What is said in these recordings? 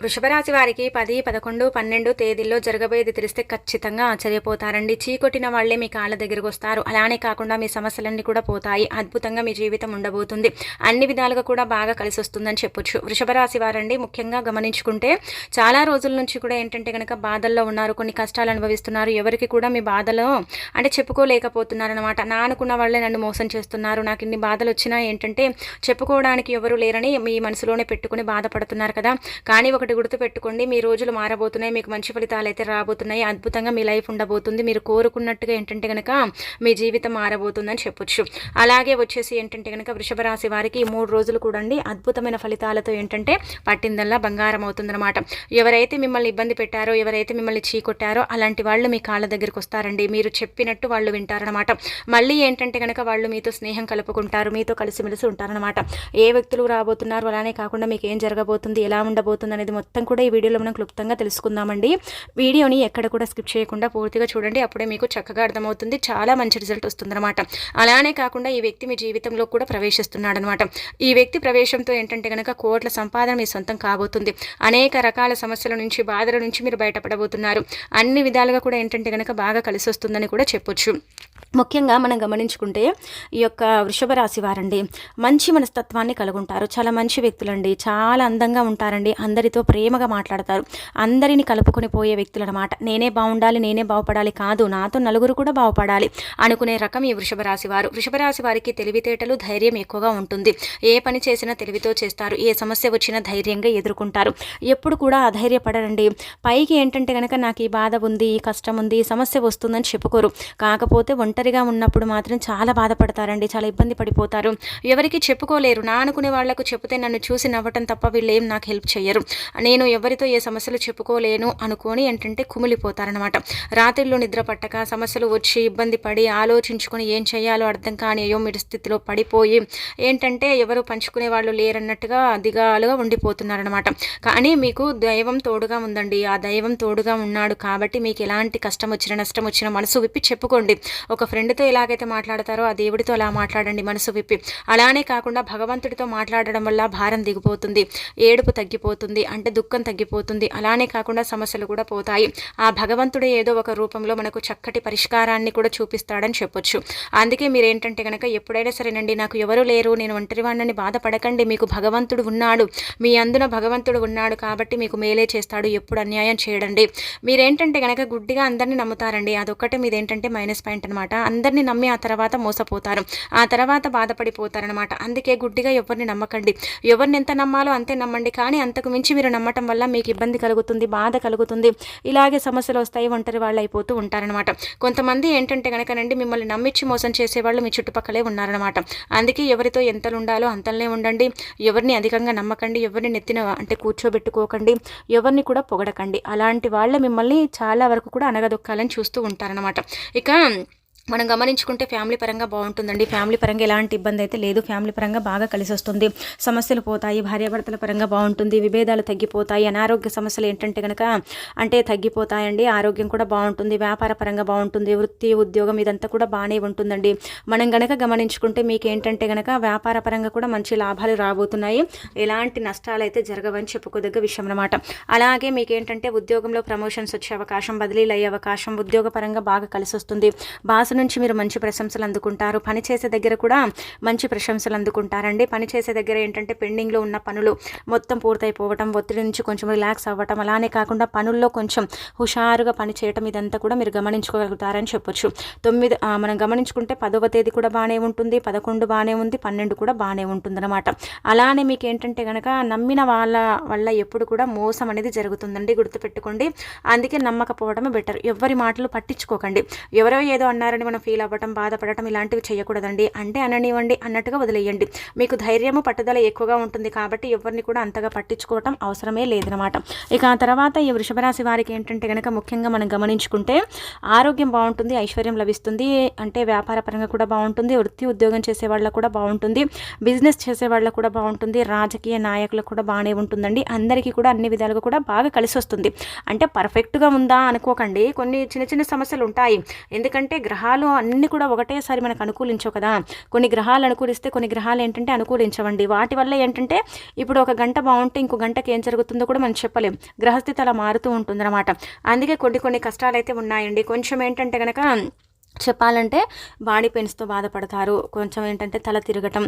వృషభరాశి వారికి పది పదకొండు పన్నెండు తేదీల్లో జరగబోయేది తెలిస్తే ఖచ్చితంగా ఆశ్చర్యపోతారండి. చీకొట్టిన వాళ్ళే మీ కాళ్ళ దగ్గరకు వస్తారు అలానే కాకుండా మీ సమస్యలన్నీ కూడా పోతాయి. అద్భుతంగా మీ జీవితం ఉండబోతుంది. అన్ని విధాలుగా కూడా బాగా కలిసి వస్తుందని చెప్పొచ్చు. వృషభరాశి వారండి ముఖ్యంగా గమనించుకుంటే చాలా రోజుల నుంచి కూడా ఏంటంటే కనుక బాధల్లో ఉన్నారు. కొన్ని కష్టాలు అనుభవిస్తున్నారు. ఎవరికి కూడా మీ బాధలో అంటే చెప్పుకోలేకపోతున్నారనమాట నా అనుకున్న వాళ్ళే నన్ను మోసం చేస్తున్నారు. నాకు ఇన్ని బాధలు వచ్చినా ఏంటంటే చెప్పుకోవడానికి ఎవరు లేరని మీ మనసులోనే పెట్టుకుని బాధపడుతున్నారు కదా. కానీ ఒక ఒకటి గుర్తుపెట్టుకోండి మీ రోజులు మారబోతున్నాయి మీకు మంచి ఫలితాలు అయితే రాబోతున్నాయి అద్భుతంగా మీ లైఫ్ ఉండబోతుంది. మీరు కోరుకున్నట్టుగా ఏంటంటే కనుక మీ జీవితం మారబోతుందని చెప్పొచ్చు. అలాగే వచ్చేసి ఏంటంటే కనుక వృషభ రాశి వారికి ఈ మూడు రోజులు కూడా అద్భుతమైన ఫలితాలతో ఏంటంటే పట్టిందల్లా బంగారం అవుతుందన్నమాట. ఎవరైతే మిమ్మల్ని ఇబ్బంది పెట్టారో ఎవరైతే మిమ్మల్ని చీకొట్టారో అలాంటి వాళ్ళు మీ కాళ్ళ దగ్గరికి వస్తారండి. మీరు చెప్పినట్టు వాళ్ళు వింటారనమాట మళ్ళీ ఏంటంటే కనుక వాళ్ళు మీతో స్నేహం కలుపుకుంటారు మీతో కలిసిమెలిసి ఉంటారనమాట ఏ వ్యక్తులు రాబోతున్నారు అలానే కాకుండా మీకు ఏం జరగబోతుంది ఎలా ఉండబోతుంది అనేది మొత్తం కూడా ఈ వీడియోలో మనం క్లుప్తంగా తెలుసుకుందామండి. వీడియోని ఎక్కడ కూడా స్కిప్ చేయకుండా పూర్తిగా చూడండి. అప్పుడే మీకు చక్కగా అర్థమవుతుంది. చాలా మంచి రిజల్ట్ వస్తుందన్నమాట. అలానే కాకుండా ఈ వ్యక్తి మీ జీవితంలో కూడా ప్రవేశిస్తున్నాడు అనమాట ఈ వ్యక్తి ప్రవేశంతో ఏంటంటే కనుక కోట్ల సంపాదన మీ సొంతం కాబోతుంది. అనేక రకాల సమస్యల నుంచి బాధల నుంచి మీరు బయటపడబోతున్నారు. అన్ని విధాలుగా కూడా ఏంటంటే కనుక బాగా కలిసి వస్తుందని కూడా చెప్పొచ్చు. ముఖ్యంగా మనం గమనించుకుంటే ఈ యొక్క వృషభ రాశి వారండి మంచి మనస్తత్వాన్ని కలుగుంటారు. చాలా మంచి వ్యక్తులండి. చాలా అందంగా ఉంటారండి. అందరితో ప్రేమగా మాట్లాడతారు. అందరిని కలుపుకొని పోయే వ్యక్తులు అనమాట నేనే బాగుండాలి నేనే బాగుపడాలి కాదు నాతో నలుగురు కూడా బాగుపడాలి అనుకునే రకం ఈ వృషభ రాశి వారు. వృషభ రాశి వారికి తెలివితేటలు ధైర్యం ఎక్కువగా ఉంటుంది. ఏ పని చేసినా తెలివితో చేస్తారు. ఏ సమస్య వచ్చినా ధైర్యంగా ఎదుర్కొంటారు. ఎప్పుడు కూడా అధైర్యపడరండి. పైకి ఏంటంటే కనుక నాకు ఈ బాధ ఉంది ఈ కష్టం ఉంది ఈ సమస్య వస్తుందని చెప్పుకోరు. కాకపోతే ఒంటరిగా ఉన్నప్పుడు మాత్రం చాలా బాధపడతారండి చాలా ఇబ్బంది పడిపోతారు. ఎవరికి చెప్పుకోలేరు. నా అనుకునే వాళ్ళకు చెప్తే నన్ను చూసి నవ్వటం తప్ప వీళ్ళు ఏం నాకు హెల్ప్ చేయరు. నేను ఎవరితో ఏ సమస్యలు చెప్పుకోలేను అనుకొని ఏంటంటే కుమిలిపోతారనమాట రాత్రిలో నిద్ర పట్టక సమస్యలు వచ్చి ఇబ్బంది పడి ఆలోచించుకొని ఏం చేయాలో అర్థం కాని అయోమిడి స్థితిలో పడిపోయి ఏంటంటే ఎవరు పంచుకునే వాళ్ళు లేరన్నట్టుగా దిగాలుగా ఉండిపోతున్నారనమాట కానీ మీకు దైవం తోడుగా ఉందండి. ఆ దైవం తోడుగా ఉన్నాడు కాబట్టి మీకు ఎలాంటి కష్టం వచ్చినా నష్టం వచ్చినా మనసు విప్పి చెప్పుకోండి. ఒక ఫ్రెండ్తో ఎలాగైతే మాట్లాడతారో ఆ దేవుడితో అలా మాట్లాడండి మనసు విప్పి. అలానే కాకుండా భగవంతుడితో మాట్లాడడం వల్ల భారం దిగిపోతుంది ఏడుపు తగ్గిపోతుంది అంటే దుఃఖం తగ్గిపోతుంది అలానే కాకుండా సమస్యలు కూడా పోతాయి. ఆ భగవంతుడే ఏదో ఒక రూపంలో మనకు చక్కటి పరిష్కారాన్ని కూడా చూపిస్తాడని చెప్పొచ్చు. అందుకే మీరు ఏంటంటే కనుక ఎప్పుడైనా సరేనండి నాకు ఎవరు లేరు నేను ఒంటరివాణ్ణని బాధపడకండి మీకు భగవంతుడు ఉన్నాడు మీ అందున భగవంతుడు ఉన్నాడు కాబట్టి మీకు మేలే చేస్తాడు ఎప్పుడు అన్యాయం చేయడండి. మీరేంటంటే కనుక గుడ్డిగా అందరినీ నమ్ముతారండి అదొక్కటే మీదేంటంటే మైనస్ పాయింట్ అనమాట అందరినీ నమ్మి ఆ తర్వాత మోసపోతారు. ఆ తర్వాత బాధపడిపోతారనమాట. అందుకే గుడ్డిగా ఎవరిని నమ్మకండి. ఎవరిని ఎంత నమ్మాలో అంతే నమ్మండి. కానీ అంతకు మించి మీరు నమ్మటం వల్ల మీకు ఇబ్బంది కలుగుతుంది బాధ కలుగుతుంది. ఇలాగే సమస్యలు వస్తాయి ఒంటరి వాళ్ళు అయిపోతూ ఉంటారనమాట. కొంతమంది ఏంటంటే కనుకనండి మిమ్మల్ని నమ్మించి మోసం చేసేవాళ్ళు మీ చుట్టుపక్కలే ఉన్నారనమాట. అందుకే ఎవరితో ఎంతలు ఉండాలో అంతలనే ఉండండి. ఎవరిని అధికంగా నమ్మకండి ఎవరిని నెత్తిన అంటే కూర్చోబెట్టుకోకండి. ఎవరిని కూడా పొగడకండి. అలాంటి వాళ్ళే మిమ్మల్ని చాలా వరకు కూడా అనగదొక్కాలని చూస్తూ ఉంటారనమాట. ఇక మనం గమనించుకుంటే ఫ్యామిలీ పరంగా బాగుంటుందండి. ఫ్యామిలీ పరంగా ఎలాంటి ఇబ్బంది అయితే లేదు. ఫ్యామిలీ పరంగా బాగా కలిసి వస్తుంది సమస్యలు పోతాయి. భార్యాభర్తల పరంగా బాగుంటుంది. విభేదాలు తగ్గిపోతాయి. అనారోగ్య సమస్యలు ఏంటంటే కనుక అంటే తగ్గిపోతాయండి. ఆరోగ్యం కూడా బాగుంటుంది. వ్యాపార పరంగా బాగుంటుంది. వృత్తి ఉద్యోగం ఇదంతా కూడా బాగానే ఉంటుందండి. మనం గనక గమనించుకుంటే మీకు ఏంటంటే కనుక వ్యాపార పరంగా కూడా మంచి లాభాలు రాబోతున్నాయి. ఎలాంటి నష్టాలు అయితే జరగవని చెప్పుకోదగ్గ విషయం అనమాట అలాగే మీకు ఏంటంటే ఉద్యోగంలో ప్రమోషన్స్ వచ్చే అవకాశం బదిలీలు అయ్యే అవకాశం ఉద్యోగ పరంగా బాగా కలిసి వస్తుంది బాసు నుంచి మీరు మంచి ప్రశంసలు అందుకుంటారు. పని చేసే దగ్గర కూడా మంచి ప్రశంసలు అందుకుంటారండి. పని చేసే దగ్గర ఏంటంటే పెండింగ్లో ఉన్న పనులు మొత్తం పూర్తయిపోవటం ఒత్తిడి నుంచి కొంచెం రిలాక్స్ అవ్వటం అలానే కాకుండా పనుల్లో కొంచెం హుషారుగా పని చేయటం ఇదంతా కూడా మీరు గమనించుకోగలుగుతారని చెప్పొచ్చు. తొమ్మిది మనం గమనించుకుంటే పదవ తేదీ కూడా బాగానే ఉంటుంది పదకొండు బాగానే ఉంది పన్నెండు కూడా బాగానే ఉంటుందన్నమాట. అలానే మీకు ఏంటంటే కనుక నమ్మిన వాళ్ళ వల్ల ఎప్పుడు కూడా మోసం అనేది జరుగుతుందండి గుర్తుపెట్టుకోండి. అందుకే నమ్మకపోవడమే బెటర్. ఎవరి మాటలు పట్టించుకోకండి. ఎవరో ఏదో అన్నారని మనం ఫీల్ అవ్వటం బాధపడటం ఇలాంటివి చేయకూడదండి. అంటే అననివ్వండి అన్నట్టుగా వదిలేయండి. మీకు ధైర్యము పట్టుదల ఎక్కువగా ఉంటుంది కాబట్టి ఎవరిని కూడా అంతగా పట్టించుకోవటం అవసరమే లేదనమాట. ఇక ఆ తర్వాత ఈ వృషభరాశి వారికి ఏంటంటే కనుక ముఖ్యంగా మనం గమనించుకుంటే ఆరోగ్యం బాగుంటుంది ఐశ్వర్యం లభిస్తుంది అంటే వ్యాపార పరంగా కూడా బాగుంటుంది వృత్తి ఉద్యోగం చేసే వాళ్ళకు కూడా బాగుంటుంది బిజినెస్ చేసే వాళ్ళకు కూడా బాగుంటుంది రాజకీయ నాయకులకు కూడా బాగానే ఉంటుందండి. అందరికీ కూడా అన్ని విధాలుగా కూడా బాగా కలిసి వస్తుంది. అంటే పర్ఫెక్ట్గా ఉందా అనుకోకండి. కొన్ని చిన్న చిన్న సమస్యలు ఉంటాయి. ఎందుకంటే గ్రహాలు గ్రహాలు అన్నీ కూడా ఒకటేసారి మనకు అనుకూలించవు కదా. కొన్ని గ్రహాలు అనుకూలిస్తే కొన్ని గ్రహాలు ఏంటంటే అనుకూలించవండి. వాటి వల్ల ఏంటంటే ఇప్పుడు ఒక గంట బాగుంటే ఇంకో గంటకి ఏం జరుగుతుందో కూడా మనం చెప్పలేం. గ్రహస్థితి అలా మారుతూ ఉంటుందన్నమాట. అందుకే కొన్ని కొన్ని కష్టాలు అయితే ఉన్నాయండి. కొంచెం ఏంటంటే కనుక చెప్పాలంటే బాడీ పెయిన్స్తో బాధపడతారు. కొంచెం ఏంటంటే తల తిరగటం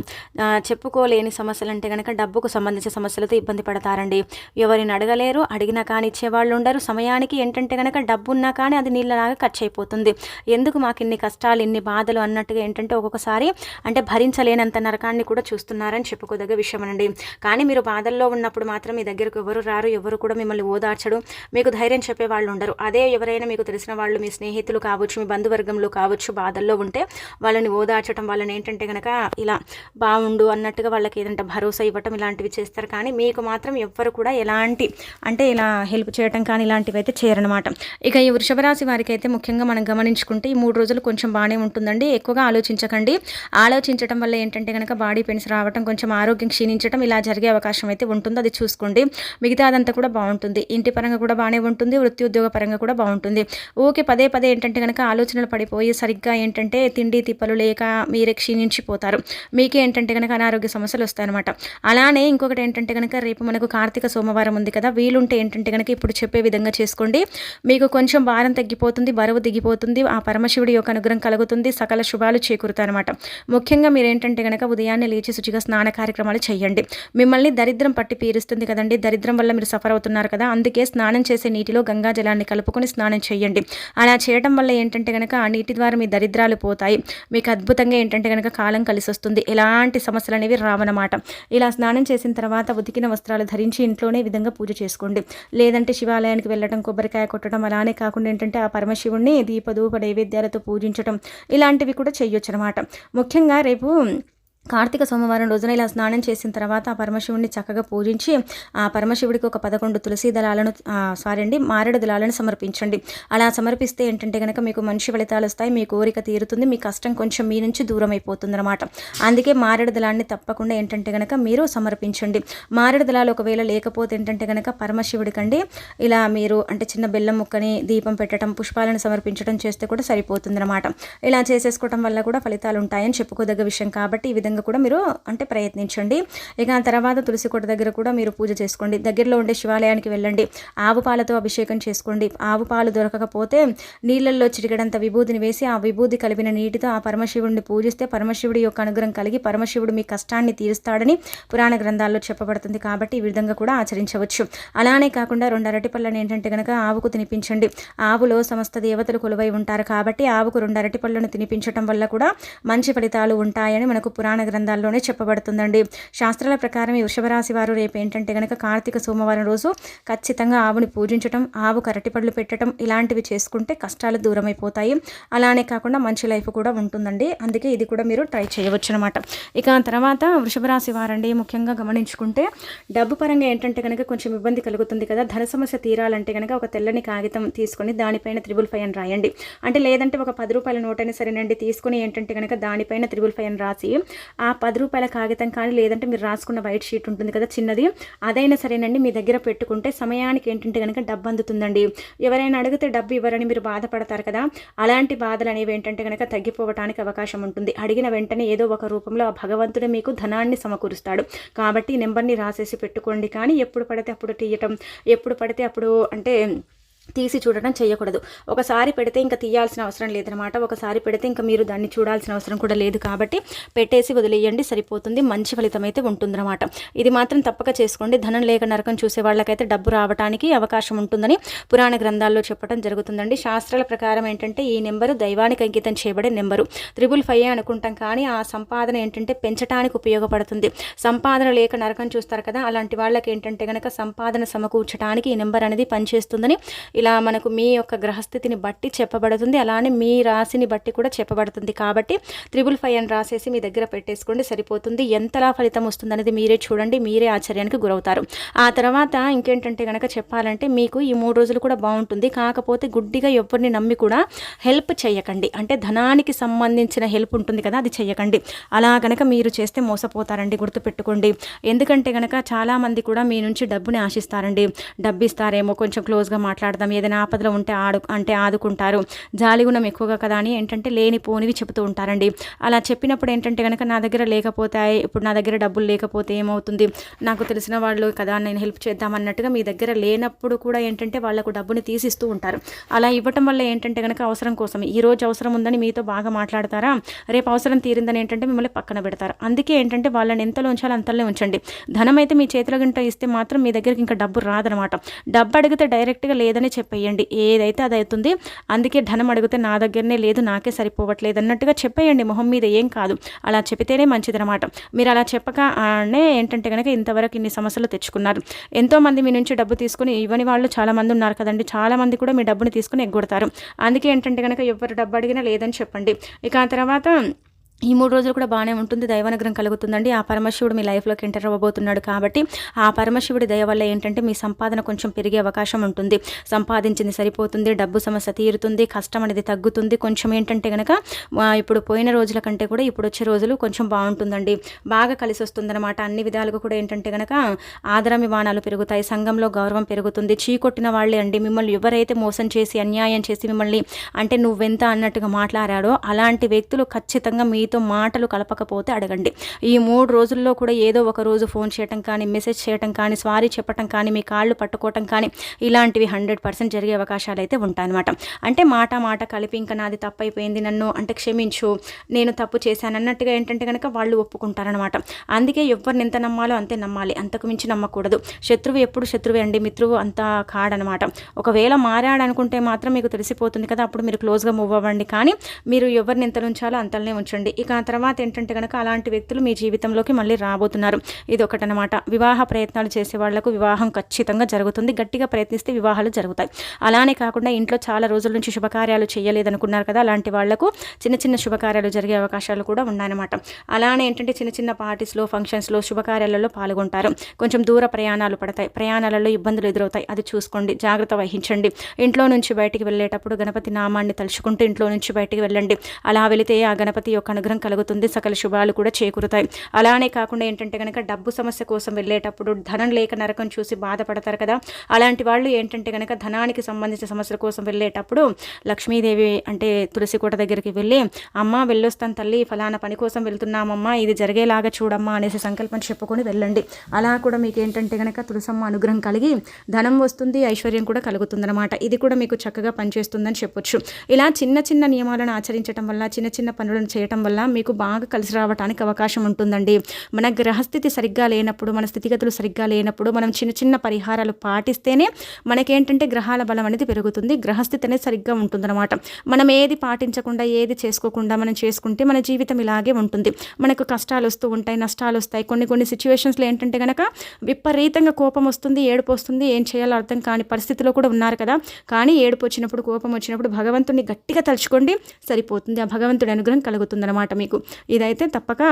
చెప్పుకోలేని సమస్యలు అంటే కనుక డబ్బుకు సంబంధించిన సమస్యలతో ఇబ్బంది పడతారండి. ఎవరిని అడగలేరు అడిగినా కానీ ఇచ్చేవాళ్ళు ఉండరు. సమయానికి ఏంటంటే కనుక డబ్బు ఉన్నా కానీ అది నీళ్ళలాగా ఖర్చు అయిపోతుంది ఎందుకు మాకు ఇన్ని కష్టాలు ఇన్ని బాధలు అన్నట్టుగా ఏంటంటే ఒక్కొక్కసారి అంటే భరించలేనంత నరకాన్ని కూడా చూస్తున్నారని చెప్పుకోదగ్గ విషయం అండి కానీ మీరు బాధల్లో ఉన్నప్పుడు మాత్రం మీ దగ్గరకు ఎవరు రారు ఎవరు కూడా మిమ్మల్ని ఓదార్చడు. మీకు ధైర్యం చెప్పే వాళ్ళు ఉండరు. అదే ఎవరైనా మీకు తెలిసిన వాళ్ళు మీ స్నేహితులు కావచ్చు మీ బంధువర్గంలో కావచ్చు కావచ్చు బాధల్లో ఉంటే వాళ్ళని ఓదార్చడం వాళ్ళని ఏంటంటే కనుక ఇలా బాగుండు అన్నట్టుగా వాళ్ళకి ఏదంటే భరోసా ఇవ్వటం ఇలాంటివి చేస్తారు. కానీ మీకు మాత్రం ఎవ్వరు కూడా ఎలాంటి అంటే ఇలా హెల్ప్ చేయటం కానీ ఇలాంటివి అయితే చేయరనమాట ఇక ఈ వృషభరాశి వారికి అయితే ముఖ్యంగా మనం గమనించుకుంటే ఈ మూడు రోజులు కొంచెం బాగానే ఉంటుందండి. ఎక్కువగా ఆలోచించకండి. ఆలోచించడం వల్ల ఏంటంటే కనుక బాడీ పెయిన్స్ రావటం కొంచెం ఆరోగ్యం క్షీణించడం ఇలా జరిగే అవకాశం అయితే ఉంటుంది. అది చూసుకోండి. మిగతా అదంతా కూడా బాగుంటుంది. ఇంటి పరంగా కూడా బాగానే ఉంటుంది. వృత్తి ఉద్యోగ పరంగా కూడా బాగుంటుంది. ఓకే పదే పదే ఏంటంటే కనుక ఆలోచనలు పడిపోయి పోయి సరిగ్గా ఏంటంటే తిండి తిప్పలు లేక మీరే క్షీణించిపోతారు. మీకే ఏంటంటే కనుక అనారోగ్య సమస్యలు వస్తాయన్నమాట. అలానే ఇంకొకటి ఏంటంటే కనుక రేపు మనకు కార్తీక సోమవారం ఉంది కదా వీలుంటే ఏంటంటే కనుక ఇప్పుడు చెప్పే విధంగా చేసుకోండి. మీకు కొంచెం భారం తగ్గిపోతుంది బరువు దిగిపోతుంది ఆ పరమశివుడి యొక్క అనుగ్రహం కలుగుతుంది సకల శుభాలు చేకూరుతాయన్నమాట. ముఖ్యంగా మీరు ఏంటంటే కనుక ఉదయాన్నే లేచి శుచిగా స్నాన కార్యక్రమాలు చేయండి. మిమ్మల్ని దరిద్రం పట్టి పీరుస్తుంది కదండి దరిద్రం వల్ల మీరు సఫర్ అవుతున్నారు కదా అందుకే స్నానం చేసే నీటిలో గంగా జలాన్ని కలుపుకొని స్నానం చేయండి. అలా చేయడం వల్ల ఏంటంటే కనుక ఆ నీటి ద్వారా మీ దరిద్రాలు పోతాయి. మీకు అద్భుతంగా ఏంటంటే కనుక కాలం కలిసి వస్తుంది ఎలాంటి సమస్యలు అనేవి రావన్నమాట. ఇలా స్నానం చేసిన తర్వాత ఉతికిన వస్త్రాలు ధరించి ఇంట్లోనే విధంగా పూజ చేసుకోండి. లేదంటే శివాలయానికి వెళ్ళడం కొబ్బరికాయ కొట్టడం అలానే కాకుండా ఏంటంటే ఆ పరమశివుణ్ణి దీపధూప నైవేద్యాలతో పూజించడం ఇలాంటివి కూడా చేయొచ్చు అనమాట ముఖ్యంగా రేపు కార్తీక సోమవారం రోజున ఇలా స్నానం చేసిన తర్వాత ఆ పరమశివుడిని చక్కగా పూజించి ఆ పరమశివుడికి ఒక పదకొండు తులసి దళాలను సారీ అండి మారేడు దళాలను సమర్పించండి. అలా సమర్పిస్తే ఏంటంటే కనుక మీకు మంచి ఫలితాలు వస్తాయి మీ కోరిక తీరుతుంది మీ కష్టం కొంచెం మీ నుంచి దూరం అయిపోతుంది అనమాట అందుకే మారేడు దళాన్ని తప్పకుండా ఏంటంటే కనుక మీరు సమర్పించండి. మారేడు దళాలు ఒకవేళ లేకపోతే ఏంటంటే కనుక పరమశివుడికండి ఇలా మీరు అంటే చిన్న బెల్లం ముక్కని దీపం పెట్టడం పుష్పాలను సమర్పించడం చేస్తే కూడా సరిపోతుంది అనమాట ఇలా చేసేసుకోవడం వల్ల కూడా ఫలితాలు ఉంటాయని చెప్పుకోదగ్గ విషయం కాబట్టి ఈ విధంగా కూడా మీరు అంటే ప్రయత్నించండి. ఇక తర్వాత తులసి కోట దగ్గర కూడా మీరు పూజ చేసుకోండి. దగ్గరలో ఉండే శివాలయానికి వెళ్ళండి. ఆవు పాలతో అభిషేకం చేసుకోండి. ఆవు పాలు దొరకకపోతే నీళ్ళల్లో చిరిగడంత విభూతిని వేసి ఆ విభూతి కలిపిన నీటితో ఆ పరమశివుడిని పూజిస్తే పరమశివుడి యొక్క అనుగ్రహం కలిగి పరమశివుడు మీ కష్టాన్ని తీరుస్తాడని పురాణ గ్రంథాల్లో చెప్పబడుతుంది కాబట్టి ఈ విధంగా కూడా ఆచరించవచ్చు. అలానే కాకుండా రెండు అరటిపళ్ళని ఏంటంటే కనుక ఆవుకు తినిపించండి. ఆవులో సమస్త దేవతలు కొలువై ఉంటారు కాబట్టి ఆవుకు రెండు అరటిపళ్ళను తినిపించడం వల్ల కూడా మంచి ఫలితాలు ఉంటాయని మనకు పురాణ పురాణ గ్రంథాల్లోనే చెప్పబడుతుందండి. శాస్త్రాల ప్రకారం ఈ వృషభరాశి వారు రేపు ఏంటంటే కనుక కార్తీక సోమవారం రోజు ఖచ్చితంగా ఆవుని పూజించడం ఆవు కరటిపళ్ళు పెట్టడం ఇలాంటివి చేసుకుంటే కష్టాలు దూరం అయిపోతాయి అలానే కాకుండా మంచి లైఫ్ కూడా ఉంటుందండి. అందుకే ఇది కూడా మీరు ట్రై చేయవచ్చు అనమాట ఇక తర్వాత వృషభరాశి వారండి ముఖ్యంగా గమనించుకుంటే డబ్బు పరంగా ఏంటంటే కనుక కొంచెం ఇబ్బంది కలుగుతుంది కదా. ధన సమస్య తీరాలంటే కనుక ఒక తెల్లని కాగితం తీసుకొని దానిపైన త్రిబుల్ ఫైవ్ అని రాయండి. అంటే లేదంటే ఒక పది రూపాయల నోటైనా సరేనండి తీసుకుని ఏంటంటే కనుక దానిపైన త్రిబుల్ ఫైవ్ అని రాసి ఆ పది రూపాయల కాగితం కానీ లేదంటే మీరు రాసుకున్న వైట్ షీట్ ఉంటుంది కదా చిన్నది అదైనా సరేనండి మీ దగ్గర పెట్టుకుంటే సమయానికి ఏంటంటే కనుక డబ్బు అందుతుందండి. ఎవరైనా అడిగితే డబ్బు ఇవ్వరని మీరు బాధపడతారు కదా. అలాంటి బాధలు అనేవి ఏంటంటే కనుక తగ్గిపోవడానికి అవకాశం ఉంటుంది. అడిగిన వెంటనే ఏదో ఒక రూపంలో ఆ భగవంతుడు మీకు ధనాన్ని సమకూరుస్తాడు. కాబట్టి నెంబర్ని రాసేసి పెట్టుకోండి. కానీ ఎప్పుడు పడితే అప్పుడు తీయటం ఎప్పుడు పడితే అప్పుడు అంటే తీసి చూడటం చేయకూడదు. ఒకసారి పెడితే ఇంకా తీయాల్సిన అవసరం లేదనమాట ఒకసారి పెడితే ఇంకా మీరు దాన్ని చూడాల్సిన అవసరం కూడా లేదు కాబట్టి పెట్టేసి వదిలేయండి సరిపోతుంది. మంచి ఫలితం అయితే ఉంటుందన్నమాట. ఇది మాత్రం తప్పక చేసుకోండి. ధనం లేక నరకం చూసే వాళ్ళకైతే డబ్బు రావడానికి అవకాశం ఉంటుందని పురాణ గ్రంథాల్లో చెప్పడం జరుగుతుందండి. శాస్త్రాల ప్రకారం ఏంటంటే ఈ నెంబరు దైవానికి అంకితం చేయబడే నెంబరు. త్రిబుల్ ఫైవ్ అనుకుంటాం కానీ ఆ సంపాదన ఏంటంటే పెంచడానికి ఉపయోగపడుతుంది. సంపాదన లేక నరకం చూస్తారు కదా అలాంటి వాళ్ళకి ఏంటంటే కనుక సంపాదన సమకూర్చడానికి ఈ నెంబర్ అనేది పనిచేస్తుందని ఇలా మనకు మీ యొక్క గ్రహస్థితిని బట్టి చెప్పబడుతుంది. అలానే మీ రాశిని బట్టి కూడా చెప్పబడుతుంది. కాబట్టి త్రిబుల్ ఫైవ్ అని రాసేసి మీ దగ్గర పెట్టేసుకోండి. సరిపోతుంది. ఎంతలా ఫలితం వస్తుందనేది మీరే చూడండి. మీరే ఆశ్చర్యానికి గురవుతారు. ఆ తర్వాత ఇంకేంటంటే కనుక చెప్పాలంటే మీకు ఈ మూడు రోజులు కూడా బాగుంటుంది. కాకపోతే గుడ్డిగా ఎవరిని నమ్మి కూడా హెల్ప్ చేయకండి. అంటే ధనానికి సంబంధించిన హెల్ప్ ఉంటుంది కదా అది చేయకండి. అలా కనుక మీరు చేస్తే మోసపోతారండి. గుర్తుపెట్టుకోండి. ఎందుకంటే కనుక చాలామంది కూడా మీ నుంచి డబ్బుని ఆశిస్తారండి. డబ్బు ఇస్తారేమో కొంచెం క్లోజ్గా మాట్లాడతారు అర్థం. ఏదైనా ఆపదలో ఉంటే ఆడు అంటే ఆదుకుంటారు. జాలిగుణం ఎక్కువగా కదా అని ఏంటంటే లేని పోనివి చెబుతూ ఉంటారండి. అలా చెప్పినప్పుడు ఏంటంటే కనుక నా దగ్గర లేకపోతే ఇప్పుడు నా దగ్గర డబ్బులు లేకపోతే ఏమవుతుంది? నాకు తెలిసిన వాళ్ళు కదా నేను హెల్ప్ చేద్దాం అన్నట్టుగా మీ దగ్గర లేనప్పుడు కూడా ఏంటంటే వాళ్ళకు డబ్బుని తీసిస్తూ ఉంటారు. అలా ఇవ్వటం వల్ల ఏంటంటే కనుక అవసరం కోసం. ఈ రోజు అవసరం ఉందని మీతో బాగా మాట్లాడతారా? రేపు అవసరం తీరిందని ఏంటంటే మిమ్మల్ని పక్కన పెడతారు. అందుకే ఏంటంటే వాళ్ళని ఎంతలో ఉంచాలో అంతలో ఉంచండి. ధనం అయితే మీ చేతిలో గంట ఇస్తే మాత్రం మీ దగ్గరికి ఇంకా డబ్బు రాదనమాట. డబ్బు అడిగితే డైరెక్ట్గా లేదని చెప్పేయండి. ఏదైతే అది అవుతుంది అందుకే ధనం అడిగితే నా దగ్గరనే లేదు నాకే సరిపోవట్లేదు అన్నట్టుగా చెప్పేయండి. మొహం మీద ఏం కాదు. అలా చెబితేనే మంచిదనమాట మీరు అలా చెప్పకనే ఏంటంటే కనుక ఇంతవరకు ఇన్ని సమస్యలు తెచ్చుకున్నారు. ఎంతోమంది మీ నుంచి డబ్బు తీసుకుని ఇవ్వని వాళ్ళు చాలామంది ఉన్నారు కదండి. చాలామంది కూడా మీ డబ్బుని తీసుకుని ఎగ్గొడతారు. అందుకే ఏంటంటే కనుక ఎవరు డబ్బు అడిగినా లేదని చెప్పండి. ఇక ఆ తర్వాత ఈ మూడు రోజులు కూడా బాగానే ఉంటుంది. దైవానుగ్రహం కలుగుతుందండి. ఆ పరమశివుడు మీ లైఫ్లోకి ఎంటర్ అవ్వబోతున్నాడు కాబట్టి ఆ పరమశివుడి దయ వల్ల ఏంటంటే మీ సంపాదన కొంచెం పెరిగే అవకాశం ఉంటుంది. సంపాదించింది సరిపోతుంది. డబ్బు సమస్య తీరుతుంది. కష్టం అనేది తగ్గుతుంది. కొంచెం ఏంటంటే కనుక ఇప్పుడు పోయిన రోజుల కంటే కూడా ఇప్పుడు వచ్చే రోజులు కొంచెం బాగుంటుందండి. బాగా కలిసి వస్తుందన్నమాట. అన్ని విధాలుగా కూడా ఏంటంటే కనుక ఆదరాభిమానాలు పెరుగుతాయి. సంఘంలో గౌరవం పెరుగుతుంది. చీకొట్టిన వాళ్ళే అండి. మిమ్మల్ని ఎవరైతే మోసం చేసి అన్యాయం చేసి మిమ్మల్ని అంటే నువ్వెంత అన్నట్టుగా మాట్లాడాడో అలాంటి వ్యక్తులు ఖచ్చితంగా మీ మీతో మాటలు కలపకపోతే అడగండి. ఈ మూడు రోజుల్లో కూడా ఏదో ఒక రోజు ఫోన్ చేయటం కానీ మెసేజ్ చేయటం కానీ సారీ చెప్పటం కానీ మీ కాళ్ళు పట్టుకోవటం కానీ ఇలాంటివి హండ్రెడ్ పర్సెంట్ జరిగే అవకాశాలు అయితే ఉంటాయన్నమాట. అంటే మాట మాట కలిపి ఇంకా నాది తప్పు అయిపోయింది నన్ను అంటే క్షమించు నేను తప్పు చేశాను అన్నట్టుగా ఏంటంటే కనుక వాళ్ళు ఒప్పుకుంటారనమాట అందుకే ఎవరిని ఎంత నమ్మాలో అంతే నమ్మాలి. అంతకు మించి నమ్మకూడదు. శత్రువు ఎప్పుడు శత్రువే అండి. మిత్రువు అంత కాడనమాట ఒకవేళ మారాడనుకుంటే మాత్రం మీకు తెలిసిపోతుంది కదా అప్పుడు మీరు క్లోజ్గా మూవ్ అవ్వండి. కానీ మీరు ఎవరిని ఎంత ఉంచాలో అంతలోనే ఉంచండి. ఇక ఆ తర్వాత ఏంటంటే కనుక అలాంటి వ్యక్తులు మీ జీవితంలోకి మళ్ళీ రాబోతున్నారు. ఇది ఒకటనమాట వివాహ ప్రయత్నాలు చేసే వాళ్ళకు వివాహం ఖచ్చితంగా జరుగుతుంది. గట్టిగా ప్రయత్నిస్తే వివాహాలు జరుగుతాయి. అలానే కాకుండా ఇంట్లో చాలా రోజుల నుంచి శుభకార్యాలు చేయలేదనుకున్నారు కదా అలాంటి వాళ్ళకు చిన్న చిన్న శుభకార్యాలు జరిగే అవకాశాలు కూడా ఉన్నాయన్నమాట. అలానే ఏంటంటే చిన్న చిన్న పార్టీస్లో ఫంక్షన్స్లో శుభకార్యాలలో పాల్గొంటారు. కొంచెం దూర ప్రయాణాలు పడతాయి. ప్రయాణాలలో ఇబ్బందులు ఎదురవుతాయి. అది చూసుకోండి. జాగ్రత్త వహించండి. ఇంట్లో నుంచి బయటికి వెళ్ళేటప్పుడు గణపతి నామాన్ని తలుచుకుంటూ ఇంట్లో నుంచి బయటికి వెళ్ళండి. అలా వెళితే ఆ గణపతి యొక్క అనుగ్రహం కలుగుతుంది. సకల శుభాలు కూడా చేకూరుతాయి. అలానే కాకుండా ఏంటంటే కనుక డబ్బు సమస్య కోసం వెళ్ళేటప్పుడు ధనం లేక నరకం చూసి బాధపడతారు కదా. అలాంటి వాళ్ళు ఏంటంటే కనుక ధనానికి సంబంధించిన సమస్యల కోసం వెళ్ళేటప్పుడు లక్ష్మీదేవి అంటే తులసి కోట దగ్గరికి వెళ్ళి అమ్మ వెళ్ళొస్తాను తల్లి ఫలానా పని కోసం వెళ్తున్నామమ్మా ఇది జరిగేలాగా చూడమ్మా అనేసి సంకల్పం చెప్పుకొని వెళ్ళండి. అలా కూడా మీకు ఏంటంటే కనుక తులసమ్మ అనుగ్రహం కలిగి ధనం వస్తుంది ఐశ్వర్యం కూడా కలుగుతుందన్నమాట. ఇది కూడా మీకు చక్కగా పనిచేస్తుందని చెప్పొచ్చు. ఇలా చిన్న చిన్న నియమాలను ఆచరించడం వల్ల చిన్న చిన్న పనులను చేయటం వల్ల మీకు బాగా కలిసి రావడానికి అవకాశం ఉంటుందండి. మన గ్రహస్థితి సరిగ్గా లేనప్పుడు మన స్థితిగతులు సరిగ్గా లేనప్పుడు మనం చిన్న చిన్న పరిహారాలు పాటిస్తేనే మనకేంటంటే గ్రహాల బలం అనేది పెరుగుతుంది. గ్రహస్థితి అనేది సరిగ్గా ఉంటుందన్నమాట. మనం ఏది పాటించకుండా ఏది చేసుకోకుండా మనం చేసుకుంటే మన జీవితం ఇలాగే ఉంటుంది. మనకు కష్టాలు వస్తూ ఉంటాయి నష్టాలు వస్తాయి. కొన్ని కొన్ని సిచ్యువేషన్స్లో ఏంటంటే కనుక విపరీతంగా కోపం వస్తుంది ఏడుపు వస్తుంది. ఏం చేయాలో అర్థం కాని పరిస్థితిలో కూడా ఉన్నారు కదా. కానీ ఏడుపు వచ్చినప్పుడు కోపం వచ్చినప్పుడు భగవంతుడిని గట్టిగా తలుచుకోండి సరిపోతుంది. ఆ భగవంతుడి అనుగ్రహం కలుగుతుందన్నమాట. మీకు. ఇదైతే తప్పక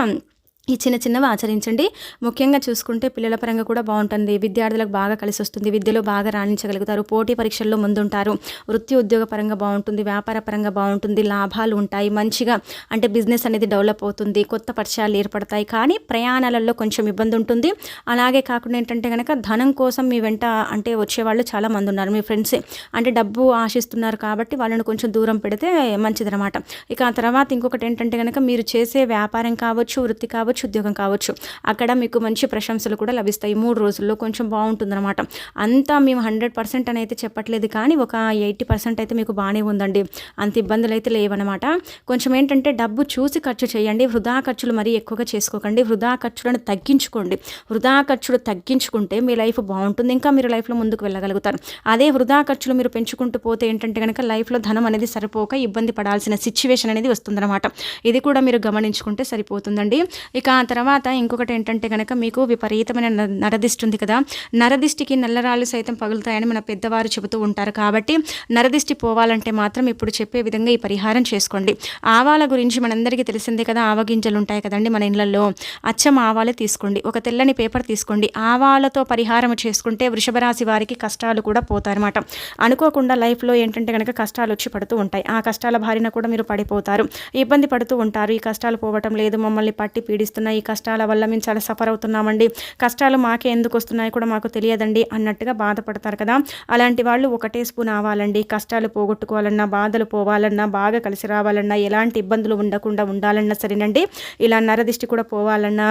ఈ చిన్న చిన్నవి ఆచరించండి. ముఖ్యంగా చూసుకుంటే పిల్లల పరంగా కూడా బాగుంటుంది. విద్యార్థులకు బాగా కలిసి వస్తుంది. విద్యలో బాగా రాణించగలుగుతారు. పోటీ పరీక్షల్లో ముందుంటారు. వృత్తి ఉద్యోగ పరంగా బాగుంటుంది. వ్యాపార పరంగా బాగుంటుంది. లాభాలు ఉంటాయి. మంచిగా అంటే బిజినెస్ అనేది డెవలప్ అవుతుంది. కొత్త పరిచయాలు ఏర్పడతాయి. కానీ ప్రయాణాలలో కొంచెం ఇబ్బంది ఉంటుంది. అలాగే కాకుండా ఏంటంటే కనుక ధనం కోసం మీ వెంట అంటే వచ్చేవాళ్ళు చాలా మంది ఉన్నారు. మీ ఫ్రెండ్స్ అంటే డబ్బు ఆశిస్తున్నారు కాబట్టి వాళ్ళని కొంచెం దూరం పెడితే మంచిదనమాట ఇక ఆ తర్వాత ఇంకొకటి ఏంటంటే కనుక మీరు చేసే వ్యాపారం కావచ్చు వృత్తి కావచ్చు కావచ్చు ఉద్యోగం కావచ్చు. అక్కడ మీకు మంచి ప్రశంసలు కూడా లభిస్తాయి. మూడు రోజుల్లో కొంచెం బాగుంటుందన్నమాట. అంతా మేము హండ్రెడ్ పర్సెంట్ అని అయితే చెప్పట్లేదు కానీ ఒక ఎయిటీ పర్సెంట్ అయితే మీకు బాగానే ఉందండి. అంత ఇబ్బందులు అయితే లేవన్నమాట. కొంచెం ఏంటంటే డబ్బు చూసి ఖర్చు చేయండి. వృధా ఖర్చులు మరీ ఎక్కువగా చేసుకోకండి. వృధా ఖర్చులను తగ్గించుకోండి. వృధా ఖర్చులు తగ్గించుకుంటే మీ లైఫ్ బాగుంటుంది. ఇంకా మీరు లైఫ్లో ముందుకు వెళ్ళగలుగుతారు. అదే వృధా ఖర్చులు మీరు పెంచుకుంటూ పోతే ఏంటంటే కనుక లైఫ్లో ధనం అనేది సరిపోక ఇబ్బంది పడాల్సిన సిచ్యువేషన్ అనేది వస్తుందన్నమాట. ఇది కూడా మీరు గమనించుకుంటే సరిపోతుందండి. ఇక ఆ తర్వాత ఇంకొకటి ఏంటంటే కనుక మీకు విపరీతమైన నరదిష్టి ఉంది కదా. నరదిష్టికి నల్లరాళ్ళు సైతం పగులుతాయని మన పెద్దవారు చెబుతూ ఉంటారు కాబట్టి నరదిష్టి పోవాలంటే మాత్రం ఇప్పుడు చెప్పే విధంగా ఈ పరిహారం చేసుకోండి. ఆవాల గురించి మనందరికీ తెలిసిందే కదా. ఆవగింజలు ఉంటాయి కదండి మన ఇళ్ళలో అచ్చం ఆవాలే తీసుకోండి. ఒక తెల్లని పేపర్ తీసుకోండి. ఆవాలతో పరిహారం చేసుకుంటే వృషభరాశి వారికి కష్టాలు కూడా పోతారన్నమాట అనుకోకుండా లైఫ్లో ఏంటంటే కనుక కష్టాలు వచ్చి పడుతూ ఉంటాయి. ఆ కష్టాల బారిన కూడా మీరు పడిపోతారు. ఇబ్బంది పడుతూ ఉంటారు. ఈ కష్టాలు పోవటం లేదు. మమ్మల్ని పట్టి పీడి బాధిస్తున్నాయి ఈ కష్టాల వల్ల మేము చాలా సఫర్ అవుతున్నామండి. కష్టాలు మాకే ఎందుకు వస్తున్నాయి కూడా మాకు తెలియదండి. అన్నట్టుగా బాధపడతారు కదా. అలాంటి వాళ్ళు ఒకటే స్పూన్ ఆవాలండి. కష్టాలు పోగొట్టుకోవాలన్నా బాధలు పోవాలన్నా బాగా కలిసి రావాలన్నా ఎలాంటి ఇబ్బందులు ఉండకుండా ఉండాలన్నా సరేనండి. ఇలా నరదిష్టి కూడా పోవాలన్నా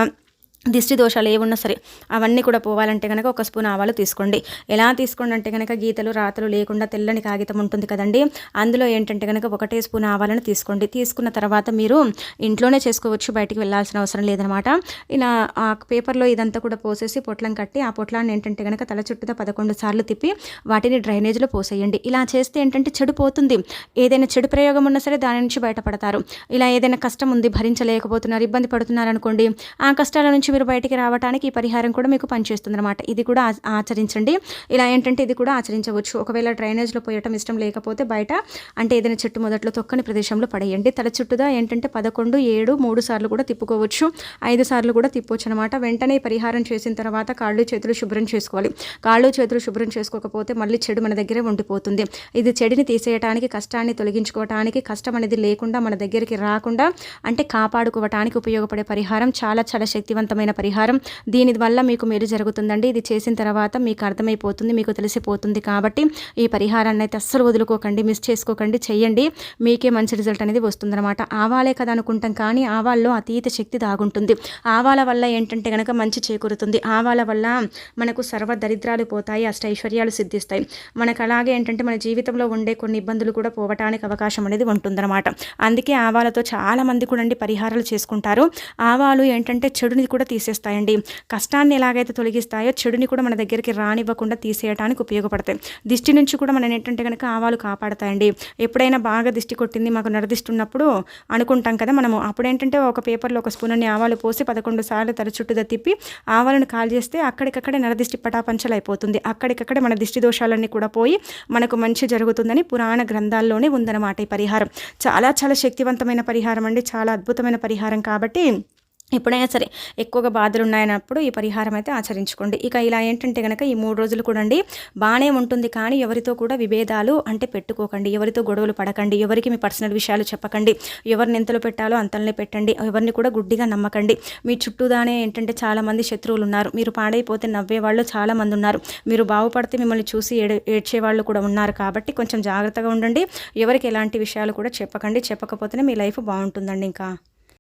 దిష్టి దోషాలు ఏమున్నా సరే అవన్నీ కూడా పోవాలంటే కనుక ఒక స్పూన్ ఆవాలు తీసుకోండి. ఎలా తీసుకోండి అంటే కనుక గీతలు రాతలు లేకుండా తెల్లని కాగితం ఉంటుంది కదండి. అందులో ఏంటంటే కనుక ఒకటే స్పూన్ ఆవాలను తీసుకోండి. తీసుకున్న తర్వాత మీరు ఇంట్లోనే చేసుకోవచ్చు బయటికి వెళ్ళాల్సిన అవసరం లేదనమాట. ఇలా ఆ పేపర్లో ఇదంతా కూడా పోసేసి పొట్లం కట్టి ఆ పొట్లాన్ని ఏంటంటే కనుక తల చుట్టూతో పదకొండు సార్లు తిప్పి వాటిని డ్రైనేజ్లో పోసేయండి. ఇలా చేస్తే ఏంటంటే చెడు పోతుంది. ఏదైనా చెడు ప్రయోగం ఉన్నా సరే దాని నుంచి బయటపడతారు. ఇలా ఏదైనా కష్టం ఉంది భరించలేకపోతున్నారు ఇబ్బంది పడుతున్నారు అనుకోండి ఆ కష్టాల నుంచి మీరు బయటికి రావడానికి ఈ పరిహారం కూడా మీకు పనిచేస్తుంది అనమాట ఇది కూడా ఆచరించండి. ఇలా ఏంటంటే ఇది కూడా ఆచరించవచ్చు. ఒకవేళ డ్రైనేజ్లో పోయటం ఇష్టం లేకపోతే బయట అంటే ఏదైనా చెట్టు మొదట్లో తొక్కని ప్రదేశంలో పడేయండి. తల చుట్టుదా ఏంటంటే పదకొండు ఏడు మూడు సార్లు కూడా తిప్పుకోవచ్చు. ఐదు సార్లు కూడా తిప్పవచ్చు అనమాట వెంటనే పరిహారం చేసిన తర్వాత కాళ్ళు చేతులు శుభ్రం చేసుకోవాలి. కాళ్ళు చేతులు శుభ్రం చేసుకోకపోతే మళ్ళీ చెడు మన దగ్గరే ఉండిపోతుంది. ఇది చెడుని తీసేయడానికి కష్టాన్ని తొలగించుకోవటానికి కష్టం అనేది లేకుండా మన దగ్గరికి రాకుండా అంటే కాపాడుకోవటానికి ఉపయోగపడే పరిహారం. చాలా చాలా శక్తివంతం రకమైన పరిహారం. దీని వల్ల మీకు మేలు జరుగుతుందండి. ఇది చేసిన తర్వాత మీకు అర్థమైపోతుంది మీకు తెలిసిపోతుంది కాబట్టి ఈ పరిహారాన్ని అయితే అస్సలు వదులుకోకండి మిస్ చేసుకోకండి చెయ్యండి. మీకే మంచి రిజల్ట్ అనేది వస్తుందన్నమాట. ఆవాలే కదా అనుకుంటాం కానీ ఆవాల్లో అతీత శక్తి దాగుంటుంది. ఆవాల వల్ల ఏంటంటే కనుక మంచి చేకూరుతుంది. ఆవాల వల్ల మనకు సర్వ దరిద్రాలు పోతాయి అష్ట ఐశ్వర్యాలు సిద్ధిస్తాయి. మనకు అలాగే ఏంటంటే మన జీవితంలో ఉండే కొన్ని ఇబ్బందులు కూడా పోవటానికి అవకాశం అనేది ఉంటుందన్నమాట. అందుకే ఆవాలతో చాలామంది కూడా అండి పరిహారాలు చేసుకుంటారు. ఆవాలు ఏంటంటే చెడుని కూడా తీసేస్తాయండి. కష్టాన్ని ఎలాగైతే తొలగిస్తాయో చెడుని కూడా మన దగ్గరికి రానివ్వకుండా తీసేయడానికి ఉపయోగపడతాయి. దిష్టి నుంచి కూడా మనం ఏంటంటే కనుక ఆవాలు కాపాడతాయండి. ఎప్పుడైనా బాగా దిష్టి కొట్టింది మాకు నరదిష్టి ఉన్నప్పుడు అనుకుంటాం కదా మనము. అప్పుడు ఏంటంటే ఒక పేపర్లో ఒక స్పూన్ అన్ని ఆవాలు పోసి పదకొండు సార్లు తల చుట్టూ తిప్పి ఆవాలను కాల్ చేస్తే అక్కడికక్కడే నరదిష్టి పటాపంచలు అయిపోతుంది అక్కడికక్కడే మన దిష్టి దోషాలన్నీ కూడా పోయి మనకు మంచి జరుగుతుందని పురాణ గ్రంథాల్లోనే ఉందన్నమాట ఈ పరిహారం. చాలా చాలా శక్తివంతమైన పరిహారం అండి. చాలా అద్భుతమైన పరిహారం కాబట్టి ఎప్పుడైనా సరే ఎక్కువగా బాధలు ఉన్నాయన్నప్పుడు ఈ పరిహారం అయితే ఆచరించుకోండి. ఇక ఇలా ఏంటంటే కనుక ఈ మూడు రోజులు కూడా అండి బాగానే ఉంటుంది కానీ ఎవరితో కూడా విభేదాలు అంటే పెట్టుకోకండి. ఎవరితో గొడవలు పడకండి. ఎవరికి మీ పర్సనల్ విషయాలు చెప్పకండి. ఎవరిని ఎంతలో పెట్టాలో అంతలనే పెట్టండి. ఎవరిని కూడా గుడ్డిగా నమ్మకండి. మీ చుట్టూదానే ఏంటంటే చాలామంది శత్రువులు ఉన్నారు. మీరు పాడైపోతే నవ్వే వాళ్ళు చాలామంది ఉన్నారు. మీరు బాగుపడితే మిమ్మల్ని చూసి ఏడు ఏడ్చే వాళ్ళు కూడా ఉన్నారు కాబట్టి కొంచెం జాగ్రత్తగా ఉండండి. ఎవరికి ఎలాంటి విషయాలు కూడా చెప్పకండి. చెప్పకపోతేనే మీ లైఫ్ బాగుంటుందండి ఇంకా.